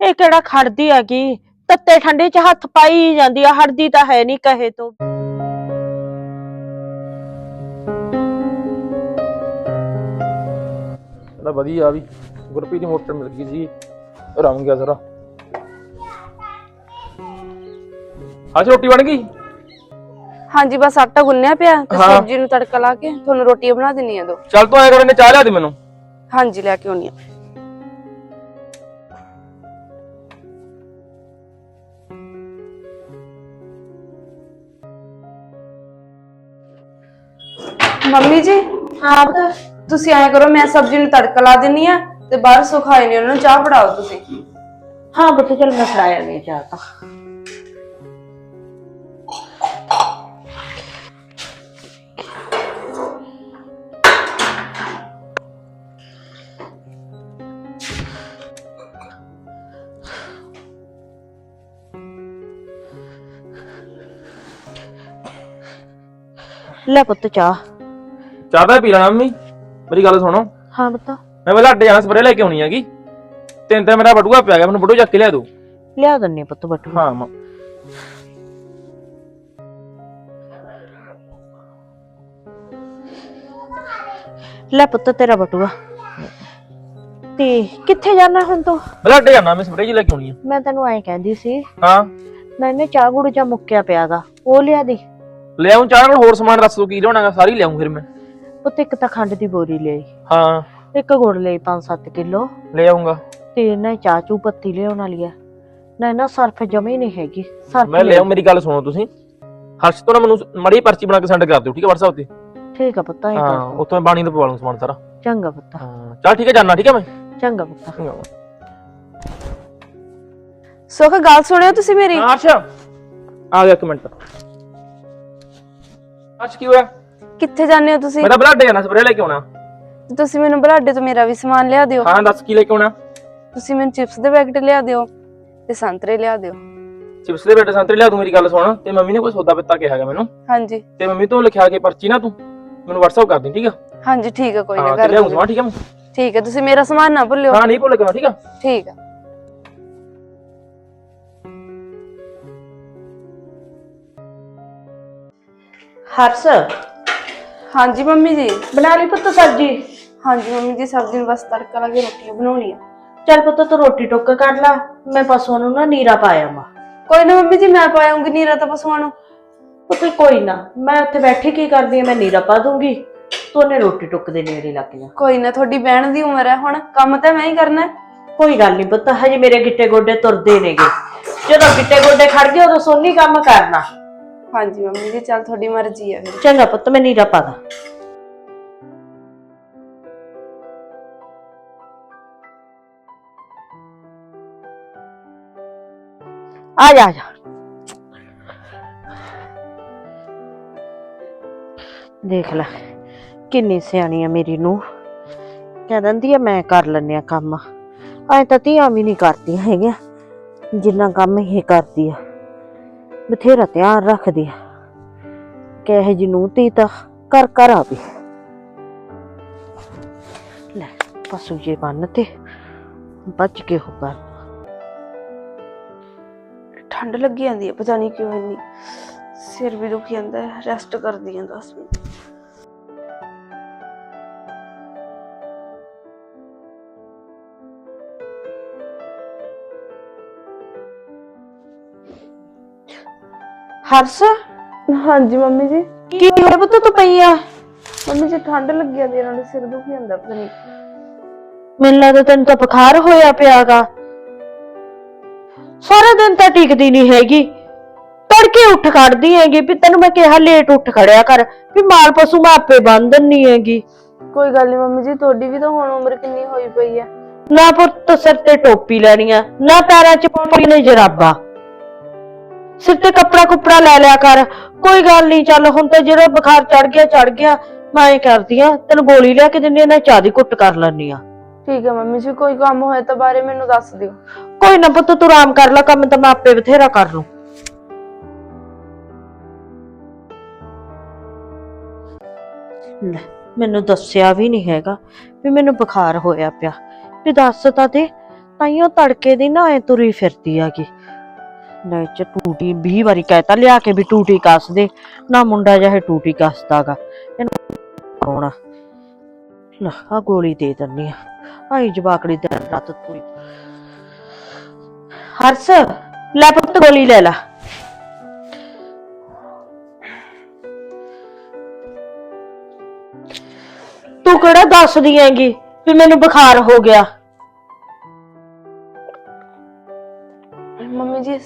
ਇਹ ਕਿਹੜਾ ਖੜਦੀ ਹੈਗੀ? ਤੱਤੇ ਠੰਡੇ ਚ ਹੱਥ ਪਾਈ ਜਾਂਦੀ ਆ ਹੜਦੀ ਤਾਂ ਹੈ ਨਹੀਂ ਕਹੇ ਤੋਂ। ਇਹਦਾ ਵਧੀਆ ਆ ਵੀ ਗੁਰਪ੍ਰੀਤ ਦੀ ਮੋਟਰ ਮਿਲ ਗਈ ਸੀ। ਰਮ ਗਿਆ ਸਾਰਾ। ਅੱਜ ਰੋਟੀ ਬਣ ਗਈ? ਹਾਂਜੀ ਬਸ ਆਟਾ ਗੁੰਨਿਆ ਪਿਆ ਤੇ ਹਾਂ। ਸਬਜ਼ੀ ਨੂੰ ਤੜਕਾ ਲਾ ਕੇ ਤੁਹਾਨੂੰ ਰੋਟੀਆਂ ਬਣਾ ਦਿੰਨੀ ਆ ਦੋ। ਚੱਲ ਤੂੰ ਐ ਕਰ ਇਹਨੇ ਚਾਹ ਲਿਆ ਦੇ ਮੈਨੂੰ। ਹਾਂਜੀ ਲੈ ਕੇ ਆਉਣੀ ਆ। ਮੰਮੀ ਜੀ? ਹਾਂ ਬਤਾ ਤੁਸੀਂ ਐਂ ਕਰੋ ਮੈਂ ਸਬਜ਼ੀ ਨੂੰ ਤੜਕਾ ਲਾ ਦਿੰਨੀ ਆ ਤੇ ਬਾਹਰ ਸੁਖਾਏ ਨੇ ਉਹਨਾਂ ਨੂੰ ਚਾਹ ਫੜਾਓ ਤੁਸੀਂ। ਹਾਂ ਬਤਾ ਚੱਲ ਮੈਂ ਫੜਾਇਆ ਨਹੀਂ ਚਾਹ ਤਾਂ। ਲੈ ਪੁੱਤ ਚਾਹ। ਚਾਹ ਤਾਂ ਪੀ ਲੈਣਾ ਮੰਮੀ। ਮੇਰੀ ਗੱਲ ਸੁਣੋ। ਹਾਂ ਬਤਾ ਮੈਂ ਪਹਿਲਾਂ ਅੱਡੇ ਜਾਣਾ ਸਪਰੇ ਲੈ ਕੇ ਆਉਣੀ ਹੈਗੀ। ਤਿੰਨ ਤੇ ਮੇਰਾ ਬਟੂਆ ਪਿਆ ਗਿਆ ਮੈਨੂੰ ਬਟੂਆ ਚੱਕ ਕੇ ਲਿਆ ਦੋ। ਲਿਆ ਦੰਨੇ ਪੁੱਤ ਬਟੂ। ਹਾਂ ਮਾਂ ਲੈ ਪੁੱਤ ਤੇਰਾ ਬਟੂਆ। ਤੇ ਕਿੱਥੇ ਜਾਣਾ ਹੁਣ ਤੂੰ? ਪਹਿਲਾਂ ਅੱਡੇ ਜਾਣਾ ਮੈਂ ਸਪਰੇ ਜੀ ਲੈ ਕੇ ਆਉਣੀ ਆ। ਮੈਂ ਤੈਨੂੰ ਐਂ ਕਹਿੰਦੀ ਸੀ ਹਾਂ। ਮੈਨੇ ਚਾਹ ਗੁੜ ਜਾਂ ਮੁੱਕਿਆ ਪਿਆਗਾ ਉਹ ਲਿਆ ਦੀ। ਲੈ ਆਉਂ ਚਾਹ ਨਾਲ ਹੋਰ ਸਮਾਨ ਦੱਸ ਦੋ ਕੀ ਲਿਆਉਣਾਗਾ ਸਾਰੀ ਲਿਆਉਂ ਫਿਰ ਮੈਂ। ਪੁੱਤ ਇੱਕ ਤਾਂ ਖੰਡ ਦੀ ਬੋਰੀ ਲਈ ਹਾਂ। ਇੱਕ ਗੁੜ ਲਈ 5-7 ਕਿਲੋ। ਲੈ ਆਉਂਗਾ ਤੇ ਨਾ ਚਾਹ ਚੂ ਪੱਤੀ ਲਿਆਉਣ ਵਾਲੀ ਆ। ਨਾ ਨਾ ਸਰਫ ਜਮੀ ਨਹੀਂ ਹੈਗੀ। ਸਰਫ ਮੈਂ ਲੈ ਆਉਂ ਮੇਰੀ ਗੱਲ ਸੁਣੋ ਤੁਸੀਂ। ਹਰਸ਼ ਤੋਂ ਨਾ ਮੈਨੂੰ ਮੜੀ ਪਰਚੀ ਬਣਾ ਕੇ ਸੈਂਡ ਕਰ ਦਿਓ ਠੀਕ ਹੈ WhatsApp ਤੇ? ਠੀਕ ਆ ਪੁੱਤ ਐਂ ਹਾਂ ਉੱਥੋਂ ਮੈਂ ਬਾਣੀ ਤੋਂ ਪਵਾ ਲੂੰ ਸਮਾਨ ਸਾਰਾ। ਚੰਗਾ ਪੁੱਤ। ਹਾਂ ਚੱਲ ਠੀਕ ਹੈ ਜਾਣਾ ਠੀਕ ਹੈ ਮੈਂ? ਚੰਗਾ ਪੁੱਤ। ਸੁਖ ਗੱਲ ਸੁਣਿਓ ਤੁਸੀਂ ਮੇਰੀ? ਹਾਂ ਹਰਸ਼। ਆ ਗਿਆ ਇੱਕ ਮਿੰਟ। ਹਰਸ਼ ਕੀ ਹੋਇਆ? ਕਿੱਥੇ ਜਾਂਦੇ ਹੋ ਤੁਸੀਂ? ਮੈਂ ਤਾਂ ਬਲੱਡ ਜਾਣਾ ਸਪਰੇ ਲੈ ਕੇ ਆਉਣਾ। ਤੁਸੀਂ ਮੈਨੂੰ ਬਲਾਡੇ ਤੋਂ ਮੇਰਾ ਵੀ ਸਮਾਨ ਲਿਆ ਦਿਓ। ਹਾਂ ਦੱਸ ਕੀ ਲੈ ਕੇ ਆਉਣਾ? ਤੁਸੀਂ ਮੈਨੂੰ ਚਿਪਸ ਦੇ ਪੈਕਟ ਲਿਆ ਦਿਓ ਤੇ ਸੰਤਰੇ ਲਿਆ ਦਿਓ। ਚਿਪਸ ਦੇ ਬੇਟੇ ਸੰਤਰੇ ਲਿਆ ਤੂੰ ਮੇਰੀ ਗੱਲ ਸੁਣ। ਤੇ ਮੰਮੀ ਨੇ ਕੋਈ ਸੌਦਾ ਪੱਤਾ ਕਿਹਾ ਹੈਗਾ ਮੈਨੂੰ। ਹਾਂਜੀ। ਤੇ ਮੰਮੀ ਤੋਂ ਲਿਖਿਆ ਕੇ ਪਰਚੀ ਨਾ ਤੂੰ। ਮੈਨੂੰ WhatsApp ਕਰ ਦੇ ਠੀਕ ਆ? ਹਾਂਜੀ ਠੀਕ ਹੈ ਕੋਈ ਨਾ ਹਾਂ ਤੇ ਕਰ ਲਿਆਉਂ ਦੂੰਗੀ। ਠੀਕ ਆ? ਮੈਂ ਠੀਕ ਹੈ ਤੁਸੀਂ ਮੇਰਾ ਸਮਾਨ ਨਾ ਭੁੱਲਿਓ। ਹਾਂ ਨਹੀਂ ਭੁੱਲ ਠੀਕ ਆ? ਠੀਕ ਹੈ ਹਰਸ ਹਾਂਜੀ ਮੰਮੀ ਜੀ। ਬਣਾ ਲਈ ਪੁੱਤ ਸਬਜੀ? ਹਾਂਜੀ ਮੰਮੀ ਜੀ ਸਬਜ਼ੀ ਨੂੰ ਬਸ ਤੜਕਾ ਲਾ ਕੇ ਰੋਟੀਆਂ ਬਣਾਉਣੀ ਆ। ਚੱਲ ਪੁੱਤ ਤੂੰ ਰੋਟੀ ਟੁੱਕ ਕਰ ਲੈ ਮੈਂ ਪਸ਼ੂਆਂ ਨੂੰ ਨਾ ਨੀਰਾ ਪਾਇਆ ਵਾ। ਕੋਈ ਨਾ ਮੰਮੀ ਜੀ ਮੈਂ ਪਾਉਂਗੀ ਨੀਰਾ ਤਾਂ ਪਸ਼ੂਆਂ ਨੂੰ। ਪੁੱਤ ਕੋਈ ਨਾ ਮੈਂ ਉੱਥੇ ਬੈਠੀ ਕੀ ਕਰਦੀ ਆ ਮੈਂ ਨੀਰਾ ਪਾ ਦੂੰਗੀ। ਤੂੰ ਉਹਨੇ ਰੋਟੀ ਟੁੱਕ ਦੇ ਨੇੜੇ ਲੱਗ ਜਾ। ਕੋਈ ਨਾ ਤੁਹਾਡੀ ਬਹਿਣ ਦੀ ਉਮਰ ਹੈ ਹੁਣ ਕੰਮ ਤਾਂ ਮੈਂ ਹੀ ਕਰਨਾ ਹੈ। ਕੋਈ ਗੱਲ ਨਹੀਂ ਪੁੱਤ ਹਜੇ ਮੇਰੇ ਗਿੱਟੇ ਗੋਡੇ ਤੁਰਦੇ ਨੇਗੇ। ਜਦੋਂ ਗਿੱਟੇ ਗੋਡੇ ਖੜ ਗਏ ਉਦੋਂ ਸੋਨੀ ਕੰਮ ਕਰਨਾ। ਹਾਂਜੀ ਮੰਮੀ ਜੀ, ਚੱਲ ਤੁਹਾਡੀ ਮਰਜ਼ੀ ਹੈ ਫਿਰ। ਚੰਗਾ ਪੁੱਤ, ਮੈਂ ਨੀਰਾ ਪਾ ਦਾਂ। ਆ ਜਾ ਆ ਜਾ। ਦੇਖ ਲੈ, ਕਿੰਨੀ ਸਿਆਣੀ ਆ ਮੇਰੀ ਨੂੰ ਕਹਿ ਦਿੰਦੀ ਆ, ਮੈਂ ਕਰ ਲੈਂਦੀ ਆ ਕੰਮ। ਐ ਤਾਂ ਧੀਆਂ ਵੀ ਨਹੀਂ ਕਰਦੀਆਂ ਹੈਗੀਆਂ, ਜਿੰਨਾ ਕੰਮ ਇਹ ਕਰਦੀ ਆ। ਬਥੇਰਾ ਧਿਆਨ ਰੱਖਦੀ ਆ। ਕਹੇ ਜੀ ਨੂੰ ਤੀ ਤਾਂ ਕਰ ਕਰ ਆਵੇ ਲੈ, ਪਸ਼ੂ ਜੇ ਬੰਨ ਤੇ ਬਚ ਕੇ ਹੋ ਕਰ ਠੰਡ ਲੱਗੀ ਜਾਂਦੀ ਹੈ ਪਤਾ ਨਹੀਂ ਕਿਉਂ ਇੰਨੀ ਸਿਰ ਵੀ ਦੁਖੀ ਜਾਂਦਾ ਹੈ ਰੈਸਟ ਕਰਦੀ ਹਾਂ 10 ਮਿੰਟ। ਹਰਸ? ਹਾਂਜੀ ਮੰਮੀ ਜੀ। ਕੀ ਹੋਇਆ ਪੁੱਤ ਤੂੰ ਪਈ ਆ? ਮੰਮੀ ਜੀ ਠੰਡ ਲੱਗੀ ਜਾਂਦੀ ਹੈ ਨਾਲੇ ਸਿਰ ਦੁਖੀ ਜਾਂਦਾ ਪਤਾ ਨਹੀਂ ਮੈਨੂੰ ਲੱਗਦਾ ਤੈਨੂੰ ਤਾਂ ਬੁਖਾਰ ਹੋਇਆ ਪਿਆਗਾ। ਸਾਰਾ ਦਿਨ ਤਾਂ ਟਿਕਦੀ ਨਹੀਂ ਹੈਗੀ। ਤੜਕੇ ਉੱਠ ਖੜਦੀ ਹੈਗੀ ਵੀ ਤੈਨੂੰ ਮੈਂ ਕਿਹਾ ਲੇਟ ਉੱਠ ਖੜਿਆ ਕਰ ਵੀ ਮਾਲ ਪਸ਼ੂ ਮੈਂ ਆਪੇ ਬੰਨ ਦਿੰਨੀ ਹੈਗੀ। ਕੋਈ ਗੱਲ ਨਹੀਂ ਮੰਮੀ ਜੀ ਤੁਹਾਡੀ ਵੀ ਤਾਂ ਹੁਣ ਉਮਰ ਕਿੰਨੀ ਹੋਈ ਪਈ ਹੈ ਨਾ ਪੁੱਤ ਸਿਰ ਤੇ ਟੋਪੀ ਲੈਣੀ ਆ ਨਾ ਪੈਰਾਂ 'ਚ ਪਾਉਣੀ ਨੇ ਜਰਾਬਾ। ਸਿਰ ਤੇ ਕੱਪੜਾ ਕੁਪੜਾ ਲੈ ਲਿਆ ਕਰ। ਕੋਈ ਗੱਲ ਨਹੀਂ ਚੱਲ ਹੁਣ ਤਾਂ ਜਿਹੜਾ ਬੁਖਾਰ ਚੜ ਗਿਆ ਚੜ ਗਿਆ। ਮੈਂ ਐ ਕਰਦੀ ਆ ਤੈਨੂੰ ਗੋਲੀ ਲਿਆ ਕੇ ਦਿੰਨੀ ਆ ਨਾ ਚਾਹ ਦੀ ਕੁੱਟ ਕਰ ਲੈਣੀ ਆ। ਠੀਕ ਹੈ ਮੰਮੀ ਜੀ ਕੋਈ ਕੰਮ ਹੋਏ ਤਾਂ ਬਾਰੇ ਮੈਨੂੰ ਦੱਸ ਦਿਓ। ਕੋਈ ਨਾ ਪੁੱਤ ਤੂੰ ਆਰਾਮ ਕਰ ਲੈ ਕੰਮ ਤਾਂ ਮੈਂ ਆਪੇ ਬਥੇਰਾ ਕਰ ਲੂੰ। ਲੈ ਮੈਨੂੰ ਦੱਸਿਆ ਵੀ ਨਹੀਂ ਹੈਗਾ ਵੀ ਮੈਨੂੰ ਬੁਖਾਰ ਹੋਇਆ ਪਿਆ। ਵੀ ਦੱਸ ਤਾਂ ਤੇ ਤਾਈਓ ਤੜਕੇ ਦੀ ਨਾ ਐ ਤੁਰੀ ਫਿਰਦੀ ਆਗੀ ਲੈ ਚ ਟੂਟੀ 20 ਵਾਰੀ ਕਹਿਤਾ ਲਿਆ ਕੇ ਵੀ ਟੂਟੀ ਕੱਸ ਦੇ। ਨਾ ਮੁੰਡਾ ਜਿਹਾ ਇਹ ਟੂਟੀ ਕੱਸਦਾਗਾ। ਇਹਨੂੰ ਕੌਣਾ ਲੈ ਆ ਗੋਲੀ ਦੇ ਦਿੰਨੀ ਆ। ਆਈ ਜਵਾਕੜੀ ਤੇ ਰਾਤ ਪੂਰੀ। ਹਰਸ, ਲੈ ਪੁੱਤ ਗੋਲੀ ਲੈ ਲਾ। ਤੂੰ ਕਿਹੜਾ ਦੱਸਦੀ ਹੈਗੀ ਵੀ ਮੈਨੂੰ ਬੁਖਾਰ ਹੋ ਗਿਆ?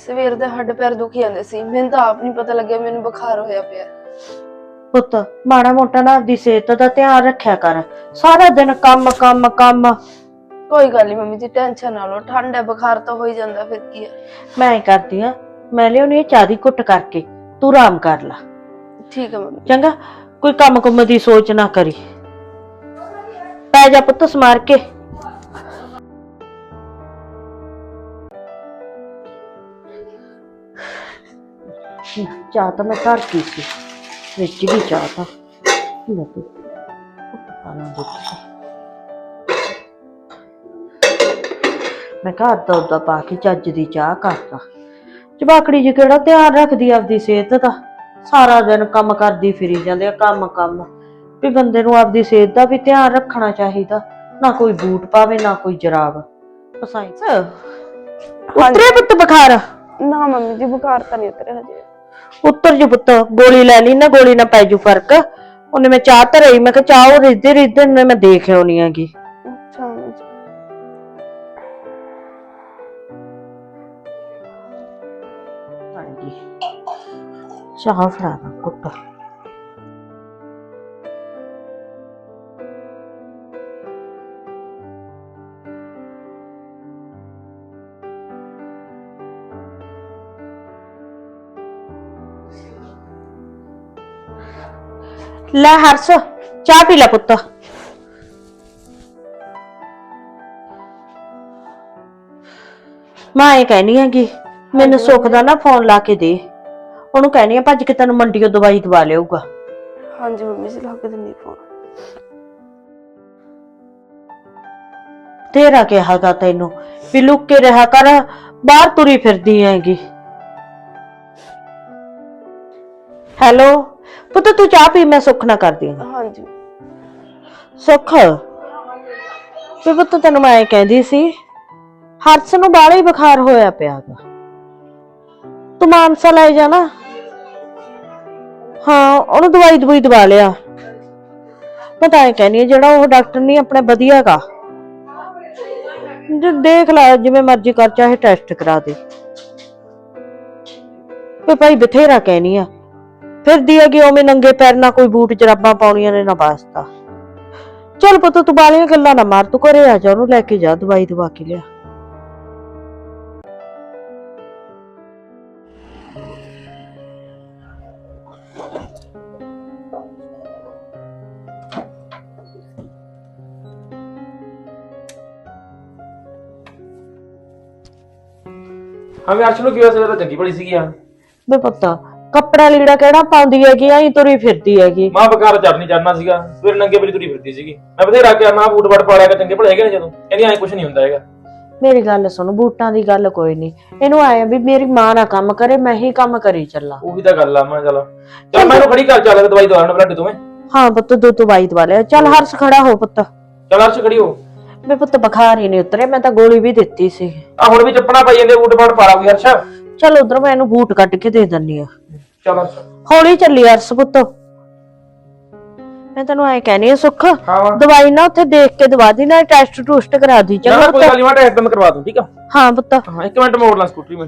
ਸਵੇਰ ਦੇ ਹੱਡ ਪੈਰ ਦੁਖੀ ਜਾਂਦੇ ਸੀ। ਮੈਨੂੰ ਤਾਂ ਆਪ ਨਹੀਂ ਪਤਾ ਲੱਗਿਆ ਮੈਨੂੰ ਬੁਖਾਰ ਹੋਇਆ ਪਿਆ ਪੁੱਤ ਮਾੜਾ ਮੋਟਾ ਨਾ ਆਪਦੀ ਸਿਹਤ ਦਾ ਧਿਆਨ ਰੱਖਿਆ ਕਰ। ਸਾਰਾ ਦਿਨ ਕੰਮ ਕੰਮ ਕੰਮ। ਕੋਈ ਗੱਲ ਨਹੀਂ ਮੰਮੀ ਜੀ ਟੈਨਸ਼ਨ ਨਾ ਲਓ। ਠੰਡ ਹੈ ਬੁਖਾਰ ਤਾਂ ਹੋ ਹੀ ਜਾਂਦਾ ਫਿਰ ਕੀ ਹੈ? ਮੈਂ ਐਂ ਕਰਦੀ ਆ ਮੈਂ ਲਿਆਉਣੀ ਆ ਚਾਹ ਦੀ ਘੁੱਟ ਕਰਕੇ। ਤੂੰ ਆਰਾਮ ਕਰ ਲੈ। ਠੀਕ ਹੈ ਮੰਮੀ ਚੰਗਾ ਕੋਈ ਕੰਮ ਕੁੰਮ ਦੀ ਸੋਚ ਨਾ ਕਰੀ। ਪੈ ਜਾ ਪੁੱਤ ਸਮਾਰ ਕੇ। ਚਾਹ ਤਾਂ ਮੈਂ ਘਰ ਕੀ ਸੀ ਵਿੱਚ ਵੀ ਚਾਹ ਤਾਂ। ਲੈ ਤੂੰ ਪਾਣਾ ਮੈਂ ਘਰ ਦਾ ਉਦਾਂ ਪਾ ਕੇ ਚੱਜ ਦੀ ਚਾਹ ਕਰਦਾ। ਜਵਾਕੜੀ ਜੀ ਕਿਹੜਾ ਧਿਆਨ ਰੱਖਦੀ ਆਪਦੀ ਸਿਹਤ ਦਾ? ਸਾਰਾ ਦਿਨ ਕੰਮ ਕਰਦੀ ਫਿਰੀ ਜਾਂਦੇ ਆ ਕੰਮ ਕੰਮ। ਵੀ ਬੰਦੇ ਨੂੰ ਆਪਦੀ ਸਿਹਤ ਦਾ ਵੀ ਧਿਆਨ ਰੱਖਣਾ ਚਾਹੀਦਾ। ਨਾ ਕੋਈ ਬੂਟ ਪਾਵੇ ਨਾ ਕੋਈ ਜਰਾਬ। ਪਸਾਈ ਉਤਰੇ ਪੁੱਤ ਬੁਖਾਰ? ਨਾ ਮੰਮੀ ਜੀ ਬੁਖਾਰ ਤਾਂ ਨਹੀਂ ਉਤਰਿਆ ਹਜੇ। ਉੱਤਰ ਜੂ ਪੁੱਤ ਗੋਲੀ ਲੈ ਲਈ ਨਾ ਗੋਲੀ ਨਾ ਪੈ ਜੂ ਫ਼ਰਕ। ਉਹਨੇ ਮੈਂ ਚਾਹ ਧਰਈ ਮੈਂ ਕਿਹਾ ਚਾਹ ਉਹ ਰਿੱਧੇ ਰਿੱਧੇ ਨੇ ਮੈਂ ਦੇਖ ਆਉਣੀ ਹੈਗੀ। ਅੱਛਾ ਹਾਂਜੀ। ਚਾਹ ਫੜਾ ਦਾ ਕੁੱਟ ਲੈ ਹਰਸ ਚਾਹ ਪੀ ਲੈ ਪੁੱਤ। ਮੈਂ ਇਹ ਕਹਿਣੀ ਹੈਗੀ ਮੈਨੂੰ ਸੁੱਖ ਦਾ ਨਾ ਫੋਨ ਲਾ ਕੇ ਦੇ। ਉਹਨੂੰ ਕਹਿਣੀ ਆ ਭੱਜ ਕੇ ਤੈਨੂੰ ਮੰਡੀੋਂ ਦਵਾਈ ਦਵਾ ਲਿਆਊਗਾ। ਹਾਂਜੀ ਮੰਮੀ ਜੀ ਲਾ ਕੇ ਦਿੰਦੀ ਫੋਨ। ਤੇਰਾ ਕਿਹਾ ਗਾ ਤੈਨੂੰ? ਵੀ ਲੁੱਕ ਕੇ ਰਿਹਾ ਕਰ ਬਾਹਰ ਤੁਰੀ ਫਿਰਦੀ ਹੈਗੀ। ਹੈਲੋ? ਪੁੱਤ ਤੂੰ ਚਾਹ ਪੀ ਮੈਂ ਸੁੱਖ ਨਾ ਕਰਦੀ ਹਾਂ। ਹਾਂਜੀ। ਸੁੱਖ? ਵੀ ਪੁੱਤ ਤੈਨੂੰ ਮੈਂ ਇਹ ਕਹਿੰਦੀ ਸੀ ਹਰਸ ਨੂੰ ਬਾਹਲਾ ਹੀ ਬੁਖਾਰ ਹੋਇਆ ਪਿਆ ਗਾ। ਤੂੰ ਮਾਨਸਾ ਲੈ ਜਾ ਨਾ। ਹਾਂ ਉਹਨੂੰ ਦਵਾਈ ਦਵਾਈ ਦਵਾ ਲਿਆ। ਮੈਂ ਤਾਂ ਇਹ ਕਹਿੰਦੀ ਹਾਂ ਜਿਹੜਾ ਉਹ ਡਾਕਟਰ ਨਹੀਂ ਆਪਣੇ ਵਧੀਆ ਗਾ। ਜੇ ਦੇਖ ਲੈ ਜਿਵੇਂ ਮਰਜ਼ੀ ਕਰ ਚਾਹੇ ਟੈਸਟ ਕਰਾ ਦੇ। ਤੇ ਭਾਈ ਬਥੇਰਾ ਕਹਿਨੀ ਆ। ਫਿਰਦੀ ਹੈਗੀ ਉਵੇਂ ਨੰਗੇ ਪੈਰ ਨਾ ਕੋਈ ਬੂਟ ਜਰਾਬਾਂ ਪਾਉਣੀਆਂ ਨੇ ਨਾ ਵਾਸਤਾ। ਚੱਲ ਪੁੱਤ ਤੂੰ ਬਾਲੀਆਂ ਗੱਲਾਂ ਨਾ ਮਾਰ ਤੂੰ ਘਰੇ ਆ ਜਾ ਉਹਨੂੰ ਲੈ ਕੇ ਜਾ ਦਵਾਈ ਦਵਾ ਕੇ ਲਿਆ। ਹਾਂ ਵੀ ਅਰਸ਼ ਨੂੰ ਕੀ ਹੋਇਆ ਸਵੇਰ ਤਾਂ ਚੰਗੀ ਭਲੀ ਸੀਗੀ ਆ ਬੇ ਪੁੱਤ ਕੱਪੜਾ ਲੀੜਾ ਕਿਹੜਾ ਪਾਉਂਦੀ ਹੈਗੀ ਆਈ ਤੁਰੀ ਫਿਰਦੀ ਹੈਗੀ। ਮਾਂ ਬਕਾਰ ਚੜਨੀ ਚੜਨਾ ਸੀਗਾ ਸਵੇਰ ਨੰਗੇ ਬਰੀ ਤੁਰੀ ਫਿਰਦੀ ਸੀਗੀ। ਮੈਂ ਬਥੇਰਾ ਕਿਹਾ ਮਾਂ ਬੂਟ ਬੜ ਪਾੜਿਆ ਕਿ ਚੰਗੇ ਭਲੇ ਹੈਗੇ ਨੇ ਜਦੋਂ। ਕਹਿੰਦੀ ਐ ਕੁਝ ਨਹੀਂ ਹੁੰਦਾ ਹੈਗਾ। ਮੇਰੀ ਗੱਲ ਸੁਣ ਬੂਟਾਂ ਦੀ ਗੱਲ ਕੋਈ ਨਹੀਂ। ਇਹਨੂੰ ਆਇਆ ਵੀ ਮੇਰੀ ਮਾਂ ਨਾ ਕੰਮ ਕਰੇ ਮੈਂ ਹੀ ਕੰਮ ਕਰੀ ਚੱਲਾਂ। ਉਹੀ ਤਾਂ ਗੱਲ ਆ ਮਾਂ ਚਲ ਚਲ ਮੈਨੂੰ ਖੜੀ ਕਰ ਚੱਲ ਦਵਾਈ ਦਵਾ ਲੈਣਾ ਬਲੱਡ ਦੋਵੇਂ ਹਾਂ ਪੁੱਤ ਦੁੱਧ ਦਵਾਈ ਦਵਾ ਲਿਆ ਚੱਲ ਹਰਸ ਖੜਾ ਹੋ ਪੁੱਤ। ਚਲ ਅਰਸ਼ ਖੜੀ ਹੋ। ਬੇ ਪੁੱਤ ਬੁਖਾਰ ਹੀ ਨਹੀਂ ਉਤਰੇ ਮੈਂ ਤਾਂ ਗੋਲੀ ਵੀ ਦਿੱਤੀ ਸੀ। ਆ ਹੁਣ ਵੀ ਚੱਪਣਾ ਪਾਈ ਜਾਂਦੇ ਬੂਟ ਬੜ ਪਾੜਾ ਕੋਈ ਅਰਸ਼ ਚੱਲ ਉਧਰ ਮੈਂ ਇਹਨੂੰ ਬੂਟ ਕੱਢ ਕੇ ਦੇ ਦਿੰਨੀ ਆ ਚਲ ਹੌਲੀ ਚੱਲੀ ਅਰਸ ਪੁੱਤ। ਮੈਂ ਤੈਨੂੰ ਐ ਕਹਿਣੀ ਆ ਸੁੱਖ ਹਾਂ ਦਵਾਈ ਨਾ ਉੱਥੇ ਦੇਖ ਕੇ ਦਵਾ ਦੀ ਨਾ ਟੈਸਟ ਟੂਸਟ ਕਰਾ ਦੀ ਚਲ ਚੰਗਾ ਕੋਈ ਪੁੱਤ। ਨਹੀਂ ਮੈਂ ਟੈਸਟ ਮੈਂ ਕਰਵਾ ਦੂੰ ਠੀਕ ਆ? ਹਾਂ ਪੁੱਤ। ਹਾਂ ਇੱਕ ਮਿੰਟ ਮੋੜ ਲਾ ਸਕੂਟਰੀ ਮੈਂ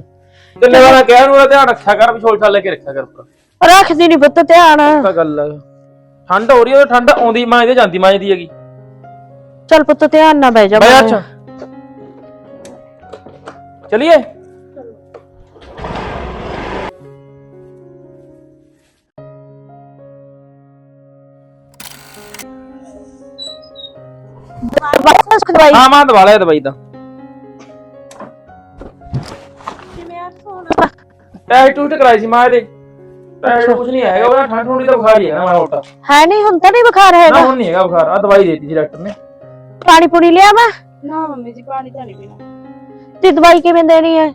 ਤੇ ਵਾਲਾ ਕਹਿ ਨੂੰ ਧਿਆਨ ਰੱਖਿਆ ਕਰ ਵੀ ਛੋਲ ਛਾਲ ਲੈ ਕੇ ਰੱਖਿਆ ਕਰ ਉੱਪਰ। ਰੱਖਦੀ ਨਹੀਂ ਪੁੱਤ ਧਿਆਨ। ਤਾਂ ਗੱਲ ਆ। ਠੰਡ ਹੋ ਰਹੀ ਹੈ ਠੰਡ ਆਉਂਦੀ ਮਾਂ ਇਹਦੇ ਜਾਂਦੀ ਮਾਂ ਇਹਦੀ ਹੈਗੀ। ਚੱਲ ਪੁੱਤ ਧਿਆਨ ਨਾਲ ਬਹਿ ਜਾ ਬਈ ਅੱਛਾ। ਚਲਿਏ? ਦਵਾਈ? ਹਾਂ ਮਾਂ ਦਵਾ ਲਿਆ ਦਵਾਈ ਦਾ ਟੈਸਟ ਟੂਸਟ ਕਰਾਈ ਸੀ ਮਾਂ ਇਹਦੇ ਟੈਸਟ ਕੁਝ ਨਹੀਂ ਹੈਗਾ ਉਹਦਾ ਠੰਡ ਠੰਡੀ ਦਾ ਬੁਖਾਰ ਹੀ ਹੈ ਨਾ ਮਾੜਾ ਮੋਟਾ। ਹੈ ਨਹੀਂ ਹੁਣ ਤਾਂ ਨਹੀਂ ਬੁਖਾਰ ਨਾ ਹੈਗਾ। ਹੁਣ ਨਹੀਂ ਹੈਗਾ ਬੁਖਾਰ। ਆ ਦਵਾਈ ਦੇਤੀ ਸੀ ਡਾਕਟਰ ਨੇ। ਪਾਣੀ ਪੂਣੀ ਲਿਆ ਮੈਂ ਨਾ ਮੰਮੀ ਜੀ ਪਾਣੀ ਤਾਂ ਨਹੀਂ ਪੀਣਾ। ਤੇ ਦਵਾਈ ਕਿਵੇਂ ਦੇਣੀ ਹੈ?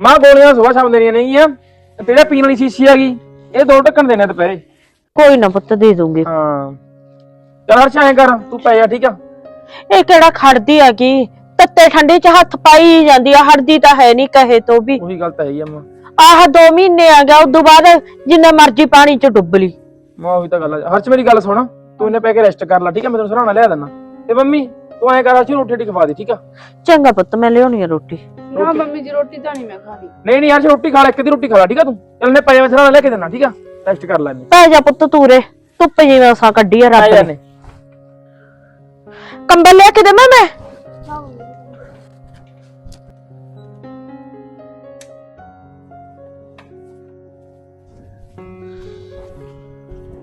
ਮਾਂ ਗੋਲੀਆਂ ਸੁਬਾਹ ਸ਼ਾਮ ਦੇਣੀਆਂ ਨਹੀਂ ਆ। ਤੇਰਾ ਪੀਣ ਵਾਲੀ ਸ਼ੀਸ਼ੀ ਆ ਗਈ ਇਹ ਦੋ ਢੱਕਣ ਦੇਣੇ ਦੁਪਹਿਰੇ। ਕੋਈ ਨਾ ਪੁੱਤ ਦੇ ਦੂੰਗੀ। ਹਾਂ। ਚਲ ਹਰਸ਼ ਐਂ ਕਰ ਤੂੰ ਪੈ ਜਾ ਠੀਕ ਆ? ਇਹ ਕਿਹੜਾ ਖੜਦੀ ਹੈਗੀ? ਤੱਤੇ ਠੰਡੇ ਚ ਹੱਥ ਪਾਈ ਜਾਂਦੀ ਆ ਹੜਦੀ ਤਾਂ ਹੈ ਨਹੀਂ ਕਹੇ ਤੋਂ ਵੀ। ਉਹੀ ਗੱਲ ਤਾਂ ਹੈ ਹੀ ਆ ਮਾਂ। ਆਹ 2 ਮਹੀਨੇ ਆ ਗਿਆ ਉਦੋਂ ਬਾਅਦ ਜਿੰਨਾ ਮਰਜ਼ੀ ਪਾਣੀ ਚ ਡੁੱਬ ਲਈ। ਮਾਂ ਉਹੀ ਤਾਂ ਗੱਲ ਆ। ਹਰਸ਼ ਮੇਰੀ ਗੱਲ ਸੁਣ। ਤੂੰ ਇਹਨੇ ਪੈ ਕੇ ਰੈਸਟ ਕਰ ਲੈ ਠੀਕ ਆ? ਮੈਂ ਤੈਨੂੰ ਸਰਾਣਾ ਲਿਆ ਦਿੰਦਾ। ਤੇ ਮੰਮੀ ਤੂੰ ਐਂ ਕਰ ਹਰਸ਼ ਨੂੰ ਰੋਟੀ ਰੋਟੀ ਖਵਾ ਦੇ ਠੀਕ ਆ? ਚੰਗਾ ਪੁੱਤ ਮੈਂ ਲਿਆਉਣੀ ਆ ਰੋਟੀ। ਨਾ ਮੰਮੀ ਜੀ ਰੋਟੀ ਤਾਂ ਨਹੀਂ ਮੈਂ ਖਾਣੀ। ਨਹੀਂ ਨਹੀਂ ਹਰਸ਼ ਰੋਟੀ ਖਾ ਲੈ ਇੱਕ ਦੀ ਰੋਟੀ ਖਾ ਲੈ ਠੀਕ ਆ ਤੂੰ? ਚੱਲ ਇਹਨੇ ਪੈ ਜਾ ਮੈਂ ਸਰਾਣਾ ਲੈ ਕੇ ਦਿੰਦਾ ਠੀਕ ਆ? ਰੈਸਟ ਕਰ ਲੈ ਇਹਨੇ ਪੈ ਜਾ ਪੁੱਤ ਤੂਰੇ ਧੁੱਪ ਜਿਵੇਂ ਅਸਾਂ ਕੱਢੀ ਆ ਰੱਬ ਨੇ। ਨੇ ਕੰਬਲ ਲੈ ਕੇ ਦੇਵਾਂ ਮੈਂ?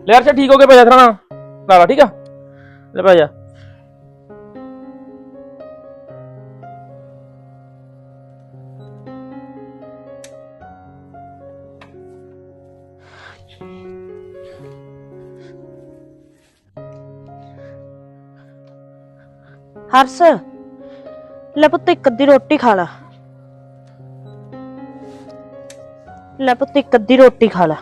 ਲੈ ਹਰਸ਼ ਠੀਕ ਹੋ ਗਿਆ ਪੈ ਜਾ ਸਰਾਣਾ ਲਾ ਲਾ, ਠੀਕ ਆ? ਲੈ ਪੈ ਜਾ। ਹਰਸ ਲੈ ਪੁੱਤ ਇੱਕ ਅੱਧੀ ਰੋਟੀ ਖਾ ਲਾ ਲੈ ਪੁੱਤ ਇੱਕ ਅੱਧੀ ਰੋਟੀ ਖਾ ਲਾ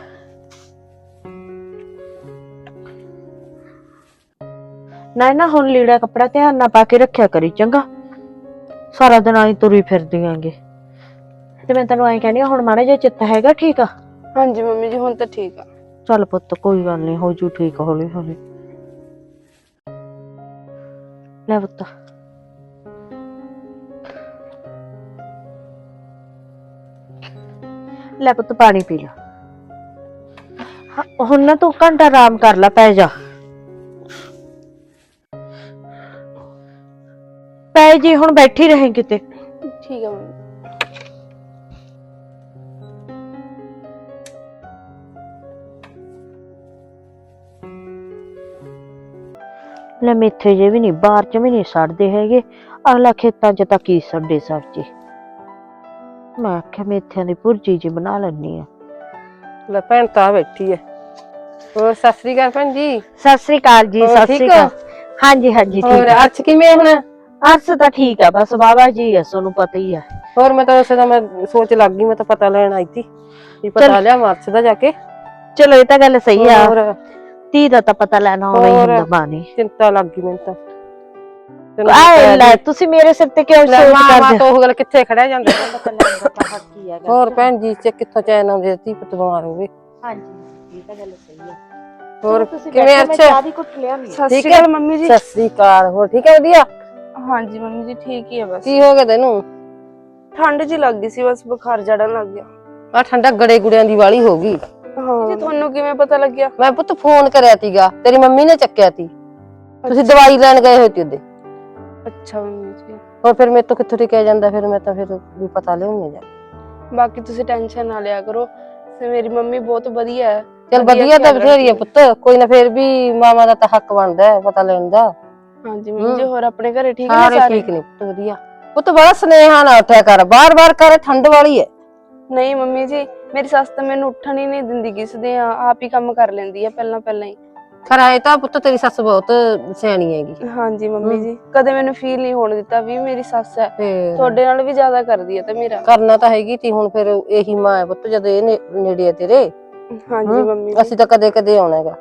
ਨਾ ਨਾ ਹੁਣ ਲੀੜਾ ਕੱਪੜਾ ਧਿਆਨ ਨਾਲ ਪਾ ਕੇ ਰੱਖਿਆ ਕਰੀ ਚੰਗਾ ਸਾਰਾ ਦਿਨ ਆਈ ਤੁਰੀ ਫਿਰਦੀ ਆਂਗੇ ਤੇ ਮੈਂ ਤੈਨੂੰ ਐਂ ਕਹਿੰਦੀ ਆ ਹੁਣ ਮਾੜਾ ਜਿਹਾ ਚਿੱਤ ਹੈਗਾ ਠੀਕ ਆ ਹਾਂਜੀ ਮੰਮੀ ਜੀ ਹੁਣ ਤਾਂ ਠੀਕ ਆ ਚੱਲ ਪੁੱਤ ਕੋਈ ਗੱਲ ਨਹੀਂ ਹੋ ਜੂ ਠੀਕ ਹੌਲੀ ਹੌਲੀ ਲੈ ਪੁੱਤ ਲੈ ਪੁੱਤ ਪਾਣੀ ਪੀ ਲੈ। ਹਾਂ, ਹੁਣ ਨਾ ਤੂੰ ਘੰਟਾ ਆਰਾਮ ਕਰ ਲੈ ਪੈ ਜਾ। ਪੈ ਜੀ ਹੁਣ ਬੈਠੀ ਰਹੇ ਕਿਤੇ। ਠੀਕ ਹੈ ਮੰਮੀ। ਲੈ ਮੇਥੇ ਜੇ ਵੀ ਨਹੀਂ ਬਾਹਰ ਚ ਵੀ ਨਹੀਂ ਸੜਦੇ ਹੈਗੇ। ਅਗਲਾ ਖੇਤਾਂ ਚ ਤਾਂ ਕੀ ਸੜਦੇ ਸਬਜ਼ੀ ਮੈਂ ਆਖਿਆ ਮੇਥਿਆਂ ਦੀ ਭੁਰਜੀ ਜੀ ਬਣਾ ਲੈਣੀ ਆ। ਲੈ ਭੈਣ ਤਾਂ ਬੈਠੀ ਐ। ਹੋਰ ਸਤਿ ਸ੍ਰੀ ਅਕਾਲ ਭੈਣ ਜੀ। ਸਤਿ ਸ੍ਰੀ ਅਕਾਲ ਜੀ ਹੋਰ ਸਤਿ ਠੀਕ ਸ੍ਰੀ ਹੋ? ਅਕਾਲ। ਹਾਂਜੀ ਹਾਂਜੀ ਹੋਰ ਠੀਕ ਅੱਜ ਕਿਵੇਂ ਹੁਣ? ਅਰਸ ਤਾਂ ਠੀਕ ਆ ਬਸ ਬਾਬਾ ਜੀ ਆ ਤੁਹਾਨੂੰ ਪਤਾ ਹੀ ਆ। ਹੋਰ ਮੈਂ ਤਾਂ ਉਸੇ ਦਾ ਮੈਂ ਸੋਚ ਲੱਗ ਗਈ ਮੈਂ ਤਾਂ ਪਤਾ ਲੈਣ ਆਈ ਸੀ। ਵੀ ਪਤਾ ਚੱਲ। ਲਿਆ ਮਾਰਚ ਦਾ ਜਾ ਕੇ। ਚਲੋ ਇਹ ਤਾਂ ਗੱਲ ਸਹੀ ਆ। ਹੋਰ ਧੀ ਦਾ ਤਾਂ ਪਤਾ ਲੈਣਾ ਹੋਣਾ ਹੀ ਹੋਰ। ਹੁੰਦਾ ਬਾਣੀ। ਚਿੰਤਾ ਲੱਗ ਗਈ ਮੈਨੂੰ ਤਾਂ। ਤੈਨੂੰ ਆਏ ਪਤਾ ਲੈ ਹੈ ਤੁਸੀਂ ਮੇਰੇ ਸਿਰ ਤੇ ਕਿਉਂ ਲੈ ਸੋਚ ਮਾਂ ਮਾਂ ਕਰਦੇ ਤੋਂ ਉਹ ਗੱਲ ਕਿੱਥੇ ਖੜਿਆ ਜਾਂਦਾ? ਪਤਾ ਲੱਗਦਾ ਤਾਂ ਹੱਕ ਹੀ ਹੈਗਾ ਹੋਰ ਭੈਣ ਜੀ ਚ ਕਿੱਥੋਂ ਚੈਨ ਆਉਂਦੀ ਧੀ ਪੁੱਤ ਬਿਮਾਰ ਹੋਵੇ ਹਾਂਜੀ ਇਹ ਤਾਂ ਗੱਲ ਸਹੀ ਆ। ਹੋਰ ਤੁਸੀਂ ਕਿਵੇਂ ਬੈਠੋ, ਮੈਂ ਅੱਛਾ। ਦੀ ਕੁੱਟ ਸਤਿ ਠੀਕ ਸ਼੍ਰੀ ਹੈ? ਅਕਾਲ ਮੰਮੀ ਜੀ। ਸਤਿ ਸ੍ਰੀ ਅਕਾਲ। ਹੋਰ ਠੀਕ ਹੈ ਵਧੀਆ? ਹਾਂਜੀ ਮੰਮੀ ਜੀ ਠੀਕ ਹੀ ਆ ਬਸ। ਕੀ ਹੋ ਗਿਆ ਤੈਨੂੰ? ਠੰਡ ਜੀ ਲੱਗ ਗਈ ਸੀ ਬਸ ਬੁਖਾਰ ਚੜਨ ਲੱਗ ਗਿਆ। ਆ ਠੰਡਾ ਗੜੇ ਗੁੜਿਆਂ ਦੀ ਵਾਲੀ ਹੋ ਗਈ। ਹਾਂ। ਜੀ ਤੁਹਾਨੂੰ ਕਿਵੇਂ ਪਤਾ ਲੱਗਿਆ? ਮੈਂ ਪੁੱਤ ਫੋਨ ਕਰਿਆ ਤੀਗਾ ਤੇਰੀ ਮੰਮੀ ਨੇ ਚੱਕਿਆ ਤੀ। ਤੁਸੀਂ ਦਵਾਈ ਲੈਣ ਗਏ ਹੋਏ ਤੀ ਉਹਦੇ। ਅੱਛਾ ਮੰਮੀ ਜੀ। ਹੋਰ ਫਿਰ ਮੇਰੇ ਤੋਂ ਕਿੱਥੋਂ ਟਿਕਿਆ ਜਾਂਦਾ ਫਿਰ ਮੈਂ ਤਾਂ ਫਿਰ ਵੀ ਪਤਾ ਲਿਆਉਂਗੀ ਜਾ ਬਾਕੀ ਤੁਸੀਂ ਟੈਨਸ਼ਨ ਨਾ ਲਿਆ ਕਰੋ ਤੇ ਮੇਰੀ ਮੰਮੀ ਬਹੁਤ ਵਧੀਆ ਹੈ। ਚਲ ਵਧੀਆ ਤਾਂ ਬਥੇਰੀ ਰੱਖਦੀ ਪੁੱਤ ਕੋਈ ਨਾ ਫਿਰ ਵੀ ਮਾਮਾ ਦਾ ਤਾਂ ਹੱਕ ਬਣਦਾ ਹੈ ਪਤਾ ਲੈਣ ਦਾ ਹਾਂਜੀ ਮੰਮੀ ਜੀ ਹੋਰ ਆਪਣੇ ਘਰੇ ਠੀਕ ਨੇ ਸਾਰੇ ਸਾਰੇ? ਠੀਕ ਨੇ ਪੁੱਤ ਵਧੀਆ। ਪੁੱਤ ਬੜਾ ਸਨੇਹਾ ਨਾਲ ਉੱਠਿਆ ਕਰ ਬਾਰ-ਬਾਰ ਕਰ ਠੰਡ ਵਾਲੀ ਹੈ। ਨਹੀਂ ਮੰਮੀ ਜੀ ਮੇਰੀ ਸੱਸ ਤਾਂ ਮੈਨੂੰ ਉੱਠਣ ਹੀ ਨਹੀਂ ਦਿੰਦੀ ਕਿਸੇ ਆ ਆਪ ਹੀ ਕੰਮ ਕਰ ਲੈਂਦੀ ਆ ਪਹਿਲਾਂ ਪਹਿਲਾਂ ਹੀ। ਖਰਾ ਇਹ ਤਾਂ ਪੁੱਤ ਤੇਰੀ ਸੱਸ ਬਹੁਤ ਸਿਆਣੀ ਹੈਗੀ। ਹਾਂਜੀ ਮੰਮੀ। ਜੀ ਕਦੇ ਮੈਨੂੰ ਫੀਲ ਨਹੀਂ ਹੋਣ ਦਿੱਤਾ ਵੀ ਮੇਰੀ ਸੱਸ ਹੈ। ਤੇ ਤੁਹਾਡੇ ਨਾਲ ਵੀ ਜ਼ਿਆਦਾ ਕਰਦੀ ਹੈ ਤੇ ਮੇਰਾ। ਕਰਨਾ ਤਾਂ ਹੈਗੀ ਤੀ ਹੁਣ ਫਿਰ ਇਹੀ ਮਾਂ ਹੈ ਪੁੱਤ ਜਦੋਂ ਇਹ ਨੇ- ਨੇੜੇ ਆ ਤੇਰੇ। ਹਾਂਜੀ ਹਮ, ਮੰਮੀ ਜੀ। ਅਸੀਂ ਤਾਂ ਕਦੇ-ਕਦੇ ਆਉਣਾ ਹੈਗਾ।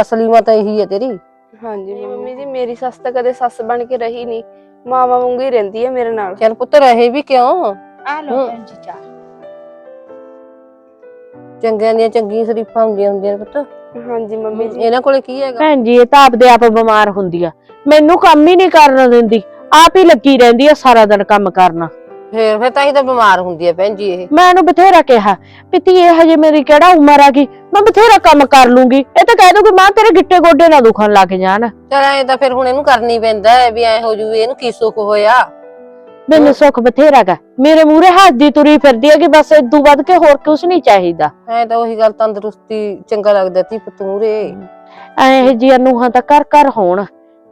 ਅਸਲੀ ਮਾਂ ਤਾਂ ਇਹੀ ਹੈ ਤੇਰੀ। ਹਾਂਜੀ ਮੰਮੀ ਜੀ ਮੇਰੀ ਸੱਸ ਤਾਂ ਕਦੇ ਸੱਸ ਬਣ ਕੇ ਰਹੀ ਨਹੀਂ। ਮਾਵਾ ਵਾਂਗੂ ਹੀ ਰਹਿੰਦੀ ਹੈ ਮੇਰੇ ਨਾਲ। ਚੱਲ ਪੁੱਤ ਰਹੇ ਵੀ ਕਿਉਂ? ਆ ਭੈਣ ਜੀ ਚਾਹ। ਚੰਗਿਆਂ ਦੀਆਂ ਚੰਗੀਆਂ ਸ਼ਰੀਫਾਂ ਹੁੰਦੀਆਂ ਹੁੰਦੀਆਂ ਨੇ ਪੁੱਤ। ਹਾਂਜੀ ਮੰਮੀ ਜੀ। ਇਹਨਾਂ ਕੋਲੇ ਕੀ ਹੈਗਾ? ਭੈਣ ਜੀ ਇਹ ਤਾਂ ਆਪਦੇ ਆਪ ਬਿਮਾਰ ਹੁੰਦੀ ਆ। ਮੈਨੂੰ ਕੰਮ ਹੀ ਨਹੀਂ ਕਰਨ ਦਿੰਦੀ। ਆਪ ਹੀ ਲੱਗੀ ਰਹਿੰਦੀ ਆ ਸਾਰਾ ਦਿਨ ਕੰਮ ਕਰਨਾ। ਫੇਰ ਫੇਰ ਤਾਂ ਹੀ ਤਾਂ ਬਿਮਾਰ ਹੁੰਦੀ ਹੈ ਭੈਣ ਜੀ ਇਹ। ਮੈਂ ਇਹਨੂੰ ਬਥੇਰਾ ਕਿਹਾ ਵੀ ਧੀਏ ਹਜੇ ਮੇਰੀ ਕਿਹੜਾ ਉਮਰ ਆ ਗਈ? ਮੈਂ ਬਥੇਰਾ ਕੰਮ ਕਰ ਲੂੰਗੀ। ਇਹ ਤਾਂ ਕਹਿ ਦੂਗੀ ਮਾਂ ਤੇਰੇ ਗਿੱਟੇ ਗੋਡੇ ਨਾ ਦੁਖਣ ਲੱਗ ਜਾਣ। ਚਲ ਐ ਤਾਂ ਫਿਰ ਹੁਣ ਇਹਨੂੰ ਕਰਨੀ ਪੈਂਦਾ ਹੈ ਵੀ ਐ ਹੋ ਜੂ ਇਹਨੂੰ ਕੀ ਸੁੱਖ ਹੋਇਆ? ਮੈਨੂੰ ਸੁੱਖ ਬਥੇਰਾ ਗਾ। ਮੇਰੇ ਮੂਹਰੇ ਹੱਥ ਦੀ ਤੁਰੀ ਫਿਰਦੀ ਹੈ ਕਿ ਬਸ ਇਦੋਂ ਵੱਧ ਕੇ ਹੋਰ ਕੁਝ ਨਹੀਂ ਚਾਹੀਦਾ। ਐ ਤਾਂ ਉਹੀ ਗੱਲ ਤੰਦਰੁਸਤੀ ਚੰਗਾ ਲੱਗਦਾ ਤੀ ਪੁੱਤ ਮੂਰੇ ਐ ਜੀ ਨੂੰਹਾਂ ਤਾਂ ਕਰ ਕਰ ਹੋਣ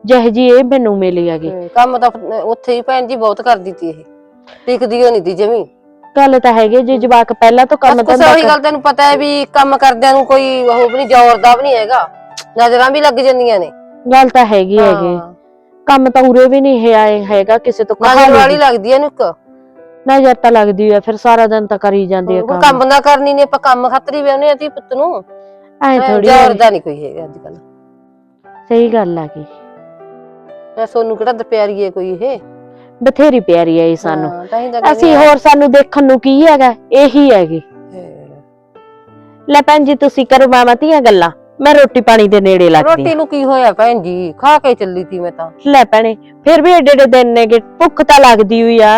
ਜਿਹੇ ਜੀ ਇਹ ਮੈਨੂੰ ਮਿਲੀ ਹੈਗੀ। ਕੰਮ ਤਾਂ ਉੱਥੇ ਹੀ ਭੈਣ ਜੀ ਬਹੁਤ ਕਰਦੀ ਤੀ ਇਹ। ਟਿਕਦੀ ਹੋ ਨਹੀਂ ਤੀ ਜਮੀ। ਗੱਲ ਤਾਂ ਹੈਗੀ ਜੇ ਜਵਾਕ ਪਹਿਲਾਂ ਤੋਂ ਕੰਮ ਬਸ ਉਹੀ ਕਰ- ਗੱਲ ਤੈਨੂੰ ਪਤਾ ਹੈ ਵੀ ਕੰਮ ਕਰਦਿਆਂ ਨੂੰ ਕੋਈ ਉਹ ਵੀ ਨਹੀਂ ਜ਼ੋਰ ਦਾ ਵੀ ਨਹੀਂ ਹੈਗਾ। ਨਜ਼ਰਾਂ ਵੀ ਲੱਗ ਜਾਂਦੀਆਂ ਨੇ। ਗੱਲ ਤਾਂ ਹੈਗੀ ਹੈਗੀ। ਹਾਂ। ਕੰਮ ਤਾਂ ਉਰੇ ਵੀ ਨਹੀਂ ਹੈ ਆਏ ਹੈਗਾ ਕਿਸੇ ਤੋਂ ਨਜ਼ਰ ਵਾਲੀ ਲੱਗਦੀ ਇਹਨੂੰ ਇੱਕ। ਨਜ਼ਰ ਤਾਂ ਲੱਗਦੀ ਆ ਫਿਰ ਸਾਰਾ ਦਿਨ ਤਾਂ ਕਰੀ ਜਾਂਦੀ ਆ ਕੋਈ ਕੰਮ। ਕੰਮ ਨਾ ਕਰਨੀ ਨੇ ਆਪਾਂ ਕੰਮ ਖਾਤਰੀ ਵੀ ਉਹਨੇ ਅਤੀ ਪੁੱਤ ਨੂੰ। ਐ ਥੋੜੀ ਜ਼ੋਰ ਦਾ ਨਹੀਂ ਕੋਈ ਹੈਗਾ ਅੱਜ ਕੱਲ ਸਹੀ ਗੱਲ ਆ ਗਈ ਮੈਂ ਸੋਨੂੰ ਕਿਹੜਾ ਦਪਿਆਰੀ ਹੈ ਕੋਈ ਇਹ। ਬਥੇਰੀ ਪਿਆਰੀ ਆ ਇਹ ਸਾਨੂੰ। ਹਾਂ, ਤਾਂ ਹੀ ਤਾਂ ਅਸੀਂ ਹੋਰ ਸਾਨੂੰ ਦੇਖਣ ਨੂੰ ਕੀ ਹੈਗਾ ਇਹੀ ਹੈਗੀ। ਲੈ ਭੈਣ ਜੀ ਤੁਸੀਂ ਕਰੋ ਮਾਮਾ ਧੀਆਂ ਗੱਲਾਂ। ਮੈਂ ਰੋਟੀ ਪਾਣੀ ਦੇ ਨੇੜੇ ਲੱਗਦੀ ਰੋਟੀ ਨੂੰ ਕੀ ਹੋਇਆ ਭੈਣ ਜੀ? ਖਾ ਕੇ ਚੱਲੀ ਤੀ ਮੈਂ ਤਾਂ। ਲੈ ਭੈਣੇ ਫਿਰ ਵੀ ਏਡੇ ਏਡੇ ਦਿਨ ਨੇਗੇ ਭੁੱਖ ਤਾਂ ਲੱਗਦੀ ਹੋਈ ਆ।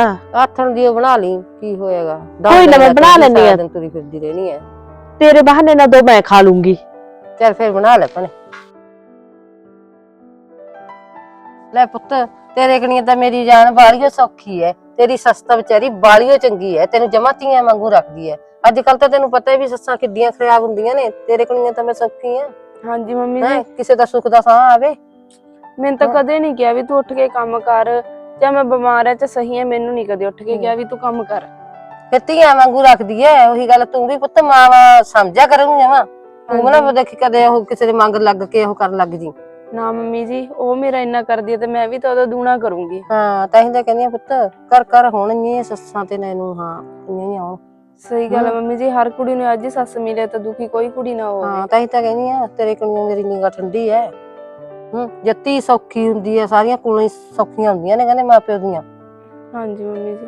ਆਥਣ ਦੀ ਉਹ ਬਣਾ ਲਈ ਕੀ ਹੋਏਗਾ ਕੋਈ ਨਾ, ਮੈਂ ਬਣਾ ਲੈਂਦੀ ਆ। ਦਿਨ ਤੁਰੀ ਫਿਰਦੀ ਰਹਿਣੀ ਹੈ ਤੇਰੇ ਬਹਾਨੇ ਨਾਲ ਦੋ ਮੈਂ ਖਾ ਲੂੰਗੀ। ਚੱਲ ਫਿਰ ਬਣਾ ਲੈ ਭਣੇ। ਲੈ ਪੁੱਤ ਤੇਰੇ ਕਣੀਆਂ ਤਾਂ ਮੇਰੀ ਜਾਨ ਬਾਲੀਓ ਸੌਖੀ ਐ। ਤੇਰੀ ਸੱਸ ਤਾਂ ਵਿਚਾਰੀ ਬਾਲੀਓ ਚੰਗੀ ਐ। ਤੈਨੂੰ ਜਮਾ ਧੀਆਂ ਵਾਂਗੂ ਰੱਖਦੀ ਐ। ਅੱਜ ਕੱਲ ਤਾਂ ਤੈਨੂੰ ਪਤਾ ਹੈ ਵੀ ਸੱਸਾਂ ਕਿੱਡੀਆਂ ਖਰਾਬ ਹੁੰਦੀਆਂ ਨੇ ਤੇਰੇ ਕਣੀਆਂ ਤਾਂ ਮੈਂ ਸੌਖੀ ਆ। ਹਾਂਜੀ ਮੰਮੀ ਹੈਂ ਜੀ ਕਿਸੇ ਦਾ ਸੁੱਖ ਦਾ ਸਾਹ ਆਵੇ? ਮੈਨੂੰ ਤਾਂ। ਕਦੇ ਨਹੀਂ ਕਿਹਾ ਵੀ ਤੂੰ ਉੱਠ ਕੇ ਕੰਮ ਕਰ ਜਾਂ ਮੈਂ ਬਿਮਾਰ ਐ ਤੇ ਸਹੀ ਐ ਮੈਨੂੰ ਨਹੀਂ ਕਦੇ ਉੱਠ ਕੇ ਕਿਹਾ ਵੀ ਤੂੰ ਕੰਮ ਕਰ। ਫਿਰ ਧੀਆਂ ਵਾਂਗੂ ਰੱਖਦੀ ਐ ਉਹੀ ਗੱਲ ਤੂੰ ਵੀ ਪੁੱਤ ਮਾਵਾ ਸਮਝਿਆ ਕਰੂੰ ਜਮਾ ਤੂੰ ਨਾ ਹਾਂਜੀ। ਦੇਖੀ ਕਦੇ ਉਹ ਕਿਸੇ ਦੇ ਮੰਗ ਲੱਗ ਕੇ ਉਹ ਕਰਨ ਲੱਗ ਜੀ। ਨਾ ਮੰਮੀ ਜੀ ਉਹ ਮੇਰਾ ਇੰਨਾ ਕਰਦੀ ਐ ਤੇ ਮੈਂ ਵੀ ਤਾਂ ਉਹਦਾ ਦੂਣਾ ਕਰੂੰਗੀ। ਹਾਂ ਤਾਂ ਹੀ ਤਾਂ ਕਹਿੰਦੀ ਆ ਪੁੱਤ ਕਰ ਕਰ ਹੋਣਗੀਆਂ ਸੱਸਾਂ ਤੇ ਨੈਨੂੰ ਹਾਂ ਇੰਨੀਆਂ ਹੀ ਆਉਣ ਸਹੀ ਗੱਲ ਹਾਂ। ਮੰਮੀ ਜੀ ਹਰ ਕੁੜੀ ਨੂੰ ਅੱਜ ਹੀ ਸੱਸ ਮਿਲੇ ਤਾਂ ਦੁਖੀ ਕੋਈ ਕੁੜੀ ਨਾ ਹੋਵੇ। ਹਾਂ ਤਾਂ ਹੀ ਤਾਂ ਕਹਿੰਦੀ ਆ ਤੇਰੇ ਕੋਲੋਂ ਮੇਰੀ ਨਿਗਾਹ ਠੰਡੀ ਐ। ਹੂੰ ਜੱਤੀ ਸੌਖੀ ਹੁੰਦੀ ਐ ਸਾਰੀਆਂ ਕੁੜੀਆਂ ਹੀ ਸੌਖੀਆਂ ਹੁੰਦੀਆਂ ਨੇ ਕਹਿੰਦੇ ਮਾਪਿਓ ਦੀਆਂ। ਹਾਂਜੀ ਮੰਮੀ ਜੀ।